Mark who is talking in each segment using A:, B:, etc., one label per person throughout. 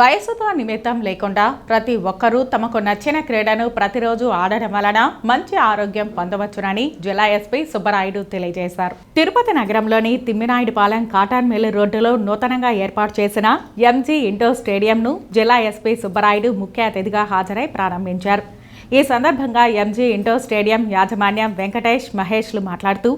A: వయసుతో నిమిత్తం లేకుండా ప్రతి ఒక్కరూ తమకు నచ్చిన క్రీడను ప్రతిరోజు ఆడడం వలన మంచి ఆరోగ్యం పొందవచ్చునని జిల్లా ఎస్పీ సుబ్బరాయుడు తెలియజేశారు. తిరుపతి నగరంలోని తిమ్మినాయుడుపాలెం కాటన్ మిల్ రోడ్డులో నూతనంగా ఏర్పాటు చేసిన ఎంజీ ఇండోర్ స్టేడియంను జిల్లా ఎస్పీ సుబ్బరాయుడు ముఖ్య అతిథిగా హాజరై ప్రారంభించారు. ఈ సందర్భంగా ఎంజీ ఇండోర్ స్టేడియం యాజమాన్యం వెంకటేష్ మహేష్లు మాట్లాడుతూ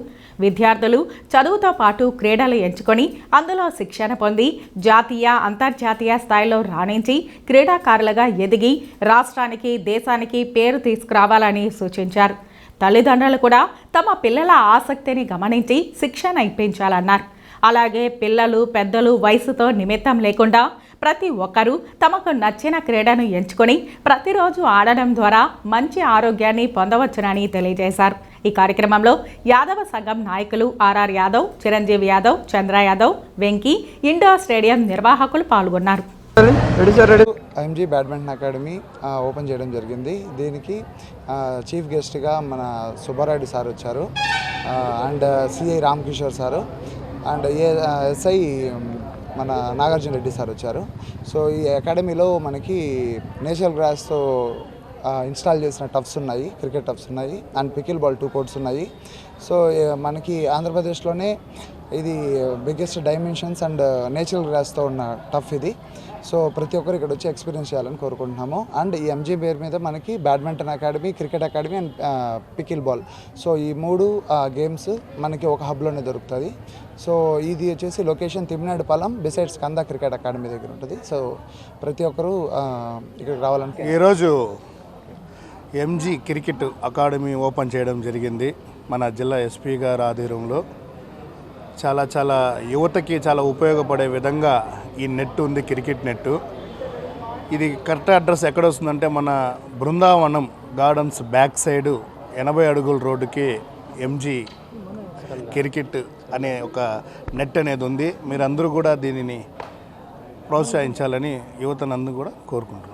A: విద్యార్థులు చదువుతో పాటు క్రీడలు ఎంచుకొని అందులో శిక్షణ పొంది జాతీయ అంతర్జాతీయ స్థాయిలో రాణించి క్రీడాకారులుగా ఎదిగి రాష్ట్రానికి దేశానికి పేరు తీసుకురావాలని సూచించారు. తల్లిదండ్రులు కూడా తమ పిల్లల ఆసక్తిని గమనించి శిక్షణ ఇప్పించాలన్నారు. అలాగే పిల్లలు పెద్దలు వయసుతో నిమిత్తం లేకుండా ప్రతి ఒక్కరూ తమకు నచ్చిన క్రీడను ఎంచుకొని ప్రతిరోజు ఆడడం ద్వారా మంచి ఆరోగ్యాన్ని పొందవచ్చునని తెలియజేశారు. ఈ కార్యక్రమంలో యాదవ సంఘం నాయకులు RR Yadav Chiranjeevi Yadav Chandra Yadav Venky indoor stadium నిర్వాహకులు పాల్గొన్నారు.
B: MG
C: IMG badminton academy open చేయడం జరిగింది. దీనికి చీఫ్ గెస్ట్గా మన సుబ్బారాయుడు సార్ వచ్చారు and CI Ramakishore sir. And A SI మన నాగార్జున రెడ్డి సార్ వచ్చారు. సో ఈ అకాడమీలో మనకి నేచురల్ గ్రాస్తో ఇన్స్టాల్ చేసిన టఫ్స్ ఉన్నాయి క్రికెట్ టఫ్స్ ఉన్నాయి and pickle ball two courts ఉన్నాయి. సో మనకి ఆంధ్రప్రదేశ్లోనే ఇది బిగ్గెస్ట్ డైమెన్షన్స్ అండ్ నేచురల్ గ్రాస్తో ఉన్న టఫ్ ఇది. సో ప్రతి ఒక్కరు ఇక్కడ వచ్చి ఎక్స్పీరియన్స్ చేయాలని కోరుకుంటున్నాము. అండ్ ఈ ఎంజీ పేరు మీద మనకి badminton academy cricket academy and pickle ball so ఈ మూడు uh, గేమ్స్ మనకి ఒక హబ్లోనే దొరుకుతుంది. సో ఇది వచ్చేసి location Thimminaidupalem besides Kanda cricket academy దగ్గర ఉంటుంది. సో ప్రతి ఒక్కరూ uh, ఇక్కడికి రావాలని
B: ఈరోజు ఎంజీ క్రికెట్ అకాడమీ ఓపెన్ చేయడం జరిగింది మన జిల్లా ఎస్పీ గారి ఆధ్వర్యంలో చాలా చాలా యువతకి చాలా ఉపయోగపడే విధంగా ఈ నెట్ ఉంది క్రికెట్ నెట్ ఇది కరెక్ట్ అడ్రస్ ఎక్కడ వస్తుందంటే మన బృందావనం గార్డెన్స్ బ్యాక్ సైడు ఎనభై అడుగుల రోడ్డుకి ఎంజీ క్రికెట్ అనే ఒక నెట్ అనేది ఉంది. మీరందరూ కూడా దీనిని ప్రోత్సహించాలని యువతనందరూ కూడా కోరుకుంటున్నాం.